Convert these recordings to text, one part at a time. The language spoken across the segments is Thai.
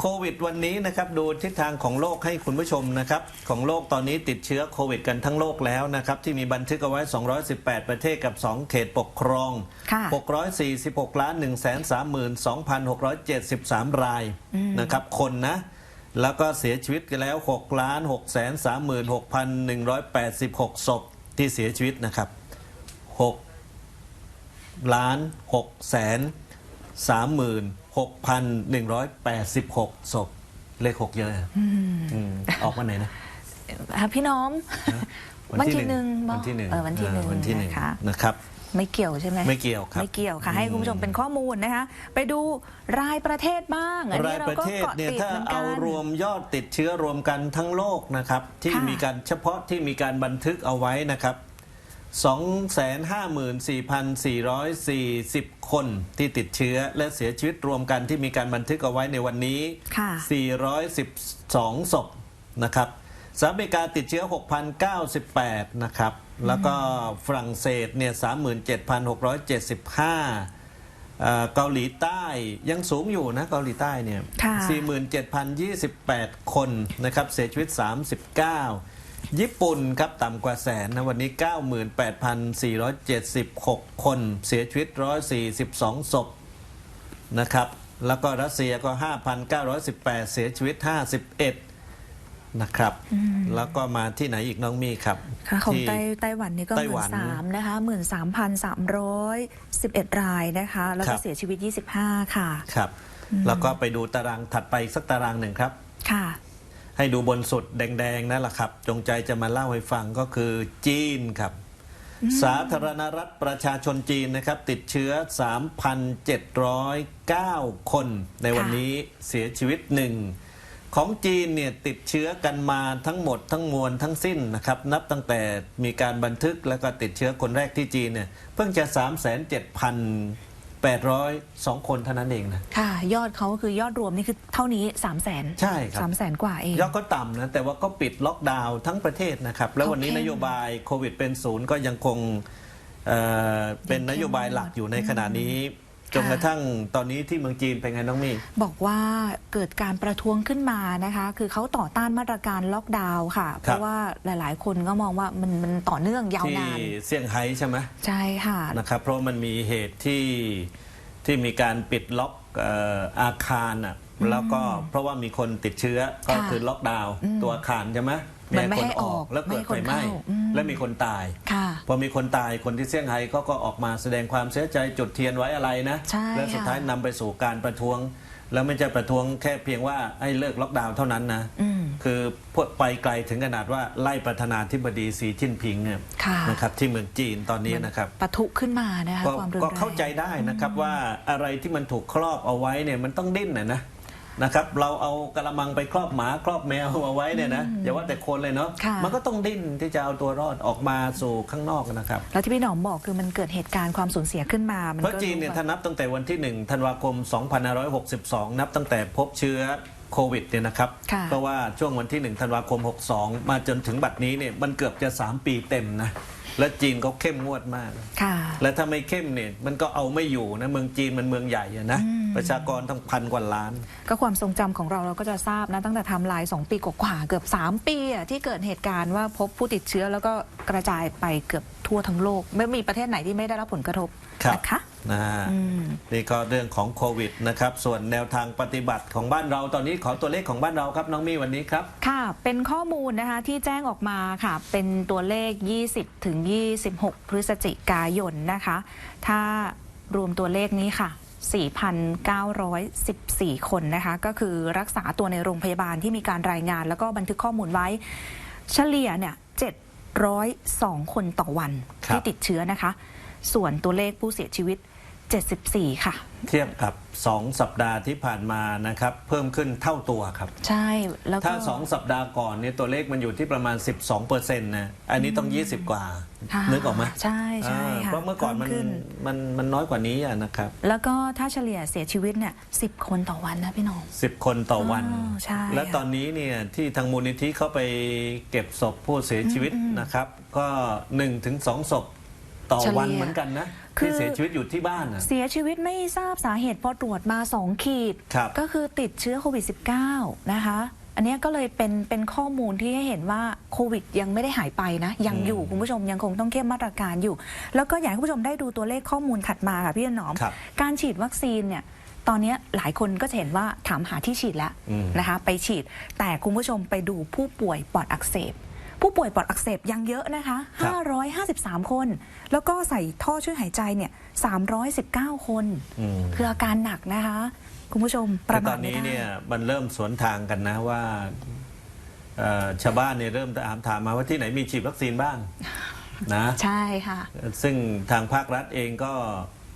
โควิดวันนี้นะครับดูทิศทางของโลกให้คุณผู้ชมนะครับของโลกตอนนี้ติดเชื้อโควิดกันทั้งโลกแล้วนะครับที่มีบันทึกเอาไว้ 218 ประเทศกับ 2 เขตปกครองค่ะ646ล้าน1 3 2 6 7 3 รายนะครับคนนะ แล้วก็เสียชีวิตกันแล้ว6ล้าน6 3 6 1 8 6ศพที่เสียชีวิตนะครับ6ล้าน6แสนสา มหมื่นหกพันหนึ่งร้อยแปดสิบหกศพ เลขหกเยอะนะอืมออกวันไหนนะ อะพี่น้องวันที่หนึ่งวันที่หนึ่งเออวันที่หนึ่งอ่าวันที่หนึ่งนะคะ นะครับ ไม่เกี่ยวใช่ไหมไม่เกี่ยวครับไม่เกี่ยวค่ะ ให้คุณผู้ชมเป็นข้อมูลนะคะ ไปดูรายประเทศบ้าง อันรานี้ยเราประก็เทศเกาะเนี่ยติดถ้าเหมือนกัเอาน รวมยอดติดเชื้อรวมกันทั้งโลกนะครับ ที่ค่ะ มีการเฉพาะที่มีการบันทึกเอาไว้นะครับ 254,440 คนที่ติดเชื้อและเสียชีวิตรวมกันที่มีการบันทึกเอาไว้ในวันนี้ค่ะ412 ศพนะครับสหรัฐอเมริกาติดเชื้อ 6,098 นะครับ แล้วก็ฝรั่งเศสเนี่ย 37,675เอ่อเกาหลีใต้ยังสูงอยู่นะเกาหลีใต้เนี่ยค่ะ47,028 คนนะครับ เสียชีวิต 39 ญี่ปุ่นครับต่ำกว่าแสนนะวันนี้ 98,476 คนเสียชีวิต 142 ศพนะครับแล้วก็รัสเซียก็ 5,918 เสียชีวิต 51 นะครับ แล้วก็มาที่ไหนอีกน้องมี่ครับค่ะของที่ไต้ไต้หวันนี่ก็ไต้หหวัมื่นนสามนะคะหมื่นสามพันสามร้อยสิบเอ็ดรายนะคะ แล้วครัก็บเสียชีวิตยี่สิบห้าค่ะ ครับ แล้วก็ไปดูตารางถัดไปอีกสักตารางหนึ่งครับ ค่ะ ให้ดูบนสุดแดงๆนั่นแหละครับ จงใจจะมาเล่าให้ฟังก็คือจีนครับ สาธารณรัฐประชาชนจีนนะครับ ติดเชื้อ 3,709 คนในวันนี้เสียชีวิตหนึ่งของจีนเนี่ยติดเชื้อกันมาทั้งหมดทั้งมวลทั้งสิ้นนะครับนับตั้งแต่มีการบันทึกแล้วก็ติดเชื้อคนแรกที่จีนเนี่ยเพิ่งจะ 37,802 คนเท่านั้นเองนะค่ะ ยอดเขาคือยอดรวมนี่คือเท่านี้สามแสนใช่ครับสามแสนกว่าเองยอดก็ต่ำนะแต่ว่าก็ปิดล็อกดาวน์ทั้งประเทศนะครับ แล้ววันนี้เขาเข้นมโยบายโควิดเป็นศูนย์ก็ยังคงเอ่อเป็นนโยบายหลักอยู่ในขณะนี้ จนกระทั่งตอนนี้ที่เมืองจีนเป็นไงน้องมี่ บอกว่าเกิดการประท้วงขึ้นมานะคะ คือเขาต่อต้านมาตรการล็อกดาวน์ค่ะ เพราะว่าหลาย ๆ คนก็มองว่ามันมันต่อเนื่องยาวที่นานเซี่ยงไฮ้ใช่ไหมใช่ค่ะนะครับเพราะมันมีเหตุที่ที่มีการปิดล็อกเอ่ออาคารอะแล้วก็เพราะว่ามีคนติดเชื้อก็ค่ะคือล็อกดาวน์ตัวอาคารใช่ไหมมันไม่คให้ออกแล้วเกิดไฟไม่ไหให้ม้คนเข้าอืมและมีคนตายค่ะ พอมีคนตายคนที่เซี่ยงไฮ้เขาก็ออกมาแสดงความเสียใจจุดเทียนไว้อะไรนะใช่และสุดท้ายค่ะนำไปสู่การประท้วง แล้วไม่ใช่ประท้วงแค่เพียงว่าให้เลิกล็อกดาวน์เท่านั้นนะอืม คือพวกไปไกลถึงขนาดว่าไล่ประธานาธิบดีสีจิ้นผิงเนี่ยค่ะ นะครับที่เมืองจีนตอนนี้นะครับ ปะทุขึ้นมานะคะก็ความรุนแรง ก็เข้าใจได้นะครับว่าอะไรที่มันถูกครอบเอาไว้เนี่ยมันต้องดิ้นนะนะ นะครับเราเอากระมังไปครอบหมาครอบแมวเอาไว้เนี่ยนะอย่าว่าแต่คนเลยเนาะค่ะ มันก็ต้องดิ้นที่จะเอาตัวรอดออกมาสู่ข้างนอกนะครับ แล้วที่พี่หนอมบอกคือมันเกิดเหตุการณ์ความสูญเสียขึ้นมา มันเพราะก็จีนเนี่ยรู้ถ้านับตั้งแต่วันที่ 1 ธันวาคม 2562 นับตั้งแต่พบเชื้อโควิดเนี่ยนะครับ ค่ะ เพราะว่าช่วงวันที่ 1 ธันวาคม 62 มาจนถึงบัดนี้เนี่ยมันเกือบจะ 3 ปีเต็มนะ และจีนเขาเข้มงวดมาก ค่ะ และถ้าไม่เข้มเนี่ยมันก็เอาไม่อยู่นะเมืองจีนมันเมืองใหญ่อะนะ ประชากรทั้งพันกว่าล้าน ก็ความทรงจำของเราเราก็จะทราบนะตั้งแต่ไทำลาย 2 ปีกว่าๆเกือบ 3 ปีอะที่เกิดเหตุการณ์ว่าพบผู้ติดเชื้อแล้วก็กระจายไปเกือบทั่วทั้งโลก ไม่มีประเทศไหนที่ไม่ได้รับผลกระทบครับ นะคะนะฮะอืม นี่ก็เรื่องของโควิดนะครับ ส่วนแนวทางปฏิบัติของบ้านเราตอนนี้ขอตัวเลขของบ้านเราครับน้องมี่วันนี้ครับ ค่ะ เป็นข้อมูลนะคะที่แจ้งออกมาค่ะ เป็นตัวเลข 20 ถึง 26 พฤศจิกายนนะคะ ถ้ารวมตัวเลขนี้ค่ะ 4,914 คนนะคะ ก็คือรักษาตัวในโรงพยาบาลที่มีการรายงาน แล้วก็บันทึกข้อมูลไว้ เฉลี่ยเนี่ย702 คนต่อวันครับที่ติดเชื้อนะคะ ส่วนตัวเลขผู้เสียชีวิต 74 ค่ะ เทียบกับ 2 สัปดาห์ที่ผ่านมานะครับ เพิ่มขึ้นเท่าตัวครับ ใช่แล้วก็ถ้า 2 สัปดาห์ก่อนเนี่ยตัวเลขมันอยู่ที่ประมาณ 12เปอร์เซ็นต์นะอันนี้ต้อง 20 กว่าค่ะนึกออกไหมใช่ใช่อ่าค่ะเพราะเมื่อก่อนมันพิ่ขึ้มันมันน้อยกว่านี้อะนะครับ แล้วก็ถ้าเฉลี่ยเสียชีวิตเนี่ยสิบคนต่อวันนะพี่น้อง 10 คนต่อวัน อ๋อใช่และตอนนี้เนี่ยที่ทางมูลนิธิเข้าไปเก็บศพผู้เสียชีวิตนะครับ ก็1ถึง2ศพ ต่อเฉลี่ยวันเหมือนกันนะคือ ที่เสียชีวิตอยู่ที่บ้านนะ เสียชีวิตไม่ทราบสาเหตุพอตรวจมา 2 ขีด ครับ ก็คือติดเชื้อโควิด -19 นะคะ อันเนี้ยก็เลยเป็นเป็นข้อมูลที่ให้เห็นว่าโควิดยังไม่ได้หายไปนะ ยังอยู่คุณผู้ชมยังคงต้องเข้มมาตรการอยู่ แล้วก็อยากให้คุณผู้ชมได้ดูตัวเลขข้อมูลถัดมาค่ะพี่ถนอม ครับการฉีดวัคซีนเนี่ยตอนเนี้ยหลายคนก็จะเห็นว่าถามหาที่ฉีดแล้วอืม นะคะ ไปฉีดแต่คุณผู้ชมไปดูผู้ป่วยปอดอักเสบ ผู้ป่วยปอดอักเสบยังเยอะนะคะ553 คน แล้วก็ใส่ท่อช่วยหายใจเนี่ย 319 คน อืม คืออาการหนักนะคะ คุณผู้ชมปแต่ระตมาอทนไม่นี้ได้ เนี่ยมันเริ่มสวนทางกันนะว่าเอ่อชาวบ้านเนี่ยเริ่มถามถามมาว่าที่ไหนมีฉีดวัคซีนบ้างนะ ใช่ค่ะ ซึ่งทางภาครัฐเองก็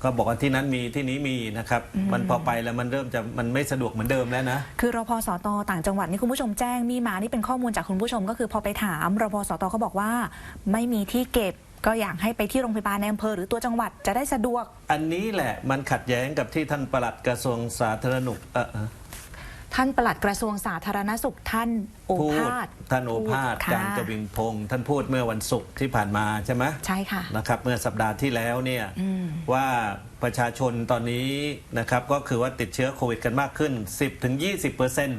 ก็บอกว่าที่นั้นมีที่นี้มีนะครับ มันพอไปแล้วมันเริ่มจะมันไม่สะดวกเหมือนเดิมแล้วนะ คือรพสตต่างจังหวัดนี่คุณผู้ชมแจ้งมีมานี่เป็นข้อมูลจากคุณผู้ชม ก็คือพอไปถามรพสตเขาบอกว่า ไม่มีที่เก็บก็อยากให้ไปที่โรงพยาบาลในอำเภอหรือตัวจังหวัดจะได้สะดวก อันนี้แหละมันขัดแย้งกับที่ท่านปลัดกระทรวงสาธารณสุขเอ่อเอ่อ ท่านปลัดกระทรวงสาธารณสุขท่านโอพูดภาส ท่านโอภาสค่ะ การกวิงพงศ์ท่านพูดเมื่อวันศุกร์ที่ผ่านมาใช่ไหมใช่ค่ะ นะครับ เมื่อสัปดาห์ที่แล้วเนี่ยอืมว่าประชาชนตอนนี้นะครับ ก็คือว่าติดเชื้อโควิดกันมากขึ้น 10-20%น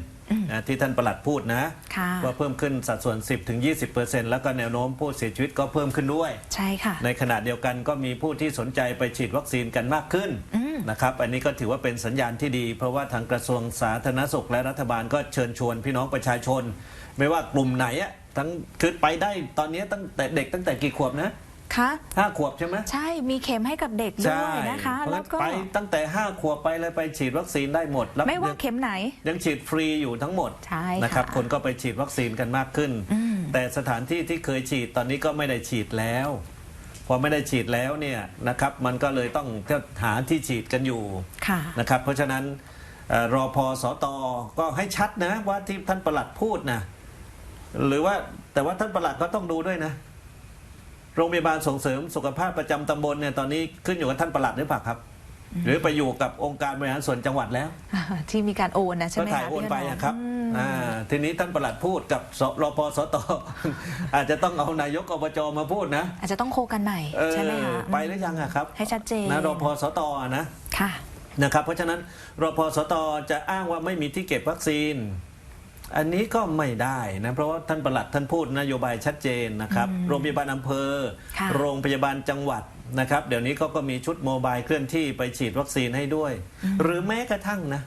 ะที่ท่านประหลัดพูดนะ ค่ะ ว่าเพิ่มขึ้นสัดส่วน 10-20%แล้วก็แนวโน้มผู้เสียชีวิตก็เพิ่มขึ้นด้วย ใช่ค่ะ ในขณะเดียวกันก็มีผู้ที่สนใจไปฉีดวัคซีนกันมากขึ้น อืม นะครับอันนี้ก็ถือว่าเป็นสัญญาณที่ดี เพราะว่าทางกระทรวงสาธารณสุขและรัฐบาลก็เชิญชวนพี่น้องประชาชน ไม่ว่ากลุ่มไหนอะทั้งคือไปได้ตอนนี้ตั้งแต่เด็กตั้งแต่กี่ขวบนะคะห้าขวบใช่ไหมใช่มีเข็มให้กับเด็กด้วยนะคะเพราะแล้งั้วนก็ไปตั้งแต่5ขวบไปเลยไปฉีดวัคซีนได้หมดแล้วไม่ว่ายังเข็มไหน ยังฉีดฟรีอยู่ทั้งหมดใช่ค่ะนะครับคนก็ไปฉีดวัคซีนกันมากขึ้นอืมแต่สถานที่ที่เคยฉีดตอนนี้ก็ไม่ได้ฉีดแล้ว พอไม่ได้ฉีดแล้วเนี่ยนะครับมันก็เลยต้องหาที่ฉีดกันอยู่ค่ะ นะครับเพราะฉะนั้นเอ่อรอพอสตก็ให้ชัดนะว่าที่ท่านประหลัดพูดนะหรือว่าแต่ว่าท่านประหลัดก็ต้องดูด้วยนะ โรงพยาบาลส่งเสริมสุขภาพประจำตำบลเนี่ยตอนนี้ขึ้นอยู่กับท่านประหลัดหรือเปล่าครับ หรือไปอยู่กับองค์การบริหารส่วนจังหวัดแล้วที่มีการโอนนะใช่ก็ไหมถ่ายคะโอนพี่ไปถมอะครับ อืม อ่าทีนี้ท่านประหลัดพูดกับสรพสตอาจจะต้องเอานายกอบจมาพูดนะ อาจจะต้องโคกันใหม่เออใช่ไหมคะไปหรือยังอะครับ ให้ชัดเจนนะรพสตอะนะค่ะนะครับเพราะฉะนั้นรพสตจะอ้างว่าไม่มีที่เก็บวัคซีน อันนี้ก็ไม่ได้นะเพราะว่าท่านประหลัดท่านพูดนโยบายชัดเจนนะครับ โรงพยาบาลอำเภอค่ะโรงพยาบาลจังหวัดนะครับ เดี๋ยวนี้เขาก็มีชุดโมบายเคลื่อนที่ไปฉีดวัคซีนให้ด้วย หรือแม้กระทั่งนะ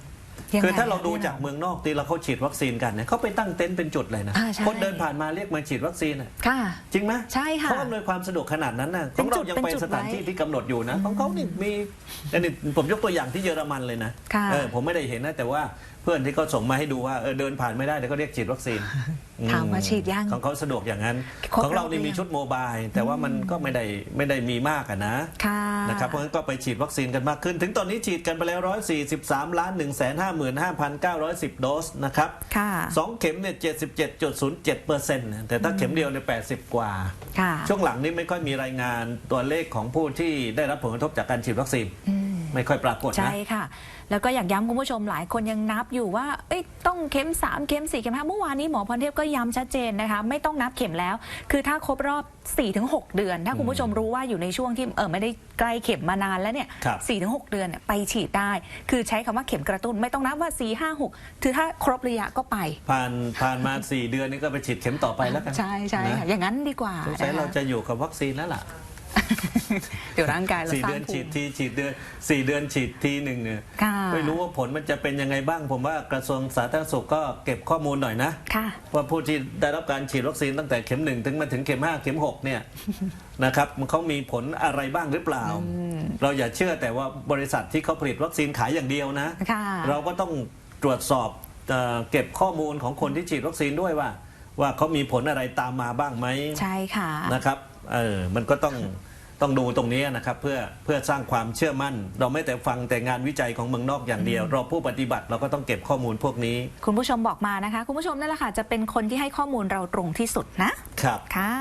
ยังไงคือถ้าเราดูพี่จากหนอมเมืองนอกที่เราเขาฉีดวัคซีนกันเนี่ยเขาไปตั้งเต็นท์เป็นจุดเลยนะอ่าใช่ คนเดินผ่านมาเรียกมาฉีดวัคซีนอะค่ะ จริงไหมใช่ค่ะเขาอำนวยความสะดวกขนาดนั้นนะขเป็อนงจุเราดยังเป็นไปจุดสถานไว้ที่ที่กำหนดอยู่นะของเขานี่มีอันนี้ผมยกตัวอย่างที่เยอรมันเลยนะค่ะ เออผมไม่ได้เห็นนะแต่ว่าเพื่อนที่เขาส่งมาให้ดูว่าเออเดินผ่านไม่ได้เดี๋ยวก็เรียกฉีดวัคซีนถามว่าอืฉีดยังของเขาสะดวกอย่างนั้นครบของเรานี่รอบหรือมียังชุดโมบายแต่ว่ามันก็ไม่ได้ไม่ได้มีมากอะนะค่ะนะครับเพราะฉะนั้นก็ไปฉีดวัคซีนกันมากขึ้น ถึงตอนนี้ฉีดกันไปแล้ว 143ล้าน1 5 5 910 โดสนะครับค่ะสองเข็มเนี่ย77.07เปอร์เซ็นต์แต่ถ้าเข็มเดียวเนี่ย80 กว่าค่ะช่วงหลังนี้ไม่ค่อยมีรายงานตัวเลขของผู้ที่ได้รับผลกระทบจากการฉีดวัคซีนอืม ไม่ค่อยปรากฏใช่นะค่ะ แล้วก็อยากย้ำคุณผู้ชมหลายคนยังนับอยู่ว่าเอ้ยต้องเข็ม 3 เข็ม 4 เข็ม 5 เมื่อวานนี้หมอพรเทพก็ย้ำชัดเจนนะคะ ไม่ต้องนับเข็มแล้ว คือถ้าครบรอบ 4-6 เดือน ถ้าคุณผู้ชมรู้ว่าอยู่ในช่วงที่เออไม่ได้ใกล้เข็มมานานแล้วเนี่ยครับ4-6เดือนเนี่ยไปฉีดได้ คือใช้คำว่าเข็มกระตุ้นไม่ต้องนับว่า 4 5 6คือถ้าครบระยะก็ไป ผ่านผ่านมา 4 เดือนนี่ก็ไปฉีดเข็มต่อไปแล้วกัน ใช่ใช่นะค่ะอย่างนั้นดีกว่าสงสัยนะคะเราจะอยู่กับวัคซีนแล้วล่ะ เดี๋ยวร่างกายเราสี่สร้าเดืงอนภูฉีดมิ ทีฉีดเดือนสี่เดือนฉีดทีหนึ่งเนี่ยค่ะ ไม่รู้ว่าผลมันจะเป็นยังไงบ้าง ผมว่ากระทรวงสาธารณสุขก็เก็บข้อมูลหน่อยนะ ค่ะ ว่าผู้ที่ได้รับการฉีดวัคซีนตั้งแต่เข็มหนึ่งถึงมาถึงเข็มห้าเข็มหกเนี่ย นะครับมันเขามีผลอะไรบ้างหรือเปล่า เราอย่าเชื่อแต่ว่าบริษัทที่เขาผลิตวัคซีนขายอย่างเดียวนะ ค่ะ เราก็ต้องตรวจสอบเอ่อเก็บข้อมูลของคนที่ฉีดวัคซีนด้วยว่า ว่าเขามีผลอะไรตามมาบ้างไหมใช่ค่ะ นะครับเออมันก็ต้อง ต้องดูตรงนี้นะครับเพื่อเพื่อสร้างความเชื่อมั่น เราไม่แต่ฟังแต่งานวิจัยของเมืองนอกอย่างเดียว เราผู้ปฏิบัติเราก็ต้องเก็บข้อมูลพวกนี้ คุณผู้ชมบอกมานะคะ คุณผู้ชมนั่นแหละค่ะจะเป็นคนที่ให้ข้อมูลเราตรงที่สุดนะครับค่ะ